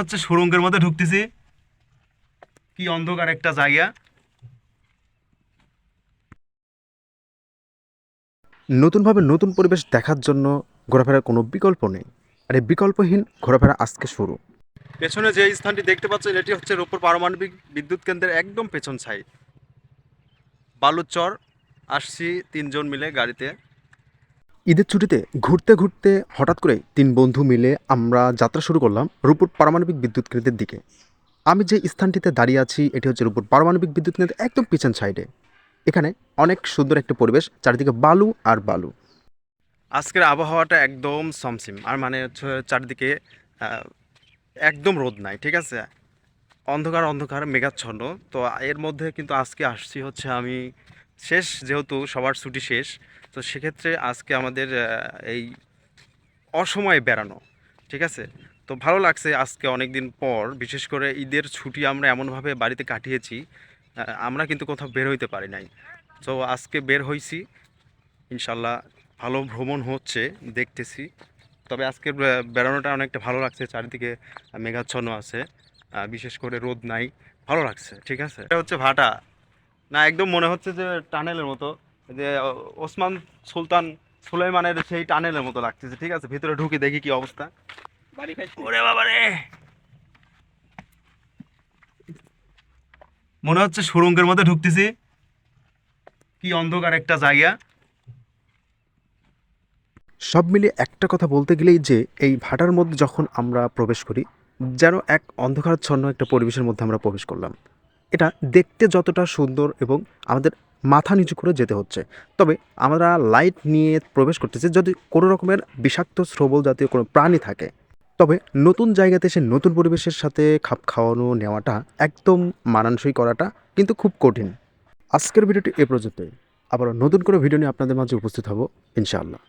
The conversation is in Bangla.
হচ্ছে সুরঙ্গের মধ্যে ঢুকতেছি। কি অন্ধকার একটা জায়গা। নতুনভাবে নতুন পরিবেশ দেখার জন্য ঘোরাফেরার কোনো বিকল্প নেই। আর এই বিকল্পহীন ঘোরাফেরা আজকে শুরু। পেছনে যে স্থানটি দেখতে পাচ্ছেন এটি হচ্ছে রূপপুর পারমাণবিক বিদ্যুৎ কেন্দ্রের একদম পেছন সাইড বালুচর আসছি তিনজন মিলে গাড়িতে। ঈদের ছুটিতে ঘুরতে ঘুরতে হঠাৎ করে তিন বন্ধু মিলে আমরা যাত্রা শুরু করলাম রূপপুর পারমাণবিক বিদ্যুৎ কেন্দ্রের দিকে। আমি যে স্থানটিতে দাঁড়িয়ে আছি, এটি হচ্ছে রূপপুর পারমাণবিক বিদ্যুৎ কেন্দ্রের একদম পিছন সাইডে। এখানে অনেক সুন্দর একটা পরিবেশ, চারিদিকে বালু আর বালু। আজকের আবহাওয়াটা একদম সমসিম, আর মানে হচ্ছে চারদিকে একদম রোদ নাই, ঠিক আছে? অন্ধকার অন্ধকার, মেঘাচ্ছন্ন। তো এর মধ্যে কিন্তু আজকে আসছি হচ্ছে আমি শেষ, যেহেতু সবার ছুটি শেষ, তো সেক্ষেত্রে আজকে আমাদের এই অসময়ে বেড়ানো, ঠিক আছে? তো ভালো লাগছে আজকে অনেক দিন পর, বিশেষ করে ঈদের ছুটি আমরা এমনভাবে বাড়িতে কাটিয়েছি আমরা কিন্তু কোথাও বের হইতে পারি নাই। তো আজকে বের হইছি, ইনশাল্লাহ ভালো ভ্রমণ হচ্ছে, দেখতেছি। তবে আজকের বে- বেড়ানোটা অনেকটা ভালো লাগছে, চারিদিকে মেঘাচ্ছন্ন আছে বিশেষ করে রোদ নাই, ভালো লাগছে, ঠিক আছে? এটা হচ্ছে ভাটা। না একদম মনে হচ্ছে যে টানেলের মতো। যে ওসমান সুলতান সুলাইমানের সেই টানেলের মতো লাগতেছে ঠিক আছে? ভিতরে ঢুকে দেখি কি অবস্থা। ওরে বাবা রে! মনে হচ্ছে সুরঙ্গের মধ্যে ঢুকতেছি। কি অন্ধকার একটা জায়গা। সব মিলিয়ে একটা কথা বলতে গেলেই যে এই ভাটার মধ্যে যখন আমরা প্রবেশ করি যেন এক অন্ধকারচ্ছন্ন একটা পরিবেশের মধ্যে আমরা প্রবেশ করলাম। এটা দেখতে যতটা সুন্দর এবং আমাদের মাথা নিচু করে যেতে হচ্ছে। তবে আমরা লাইট নিয়ে প্রবেশ করতেছি যদি কোনো রকমের বিষাক্ত শ্রবল জাতীয় কোনো প্রাণী থাকে। তবে নতুন জায়গাতে এসে নতুন পরিবেশের সাথে খাপ খাওয়ানো নেওয়াটা একদম মানানসই করাটা কিন্তু খুব কঠিন। আজকের ভিডিওটি এ পর্যন্তই। আবার নতুন করে ভিডিও নিয়ে আপনাদের মাঝে উপস্থিত হব, ইনশাআল্লাহ।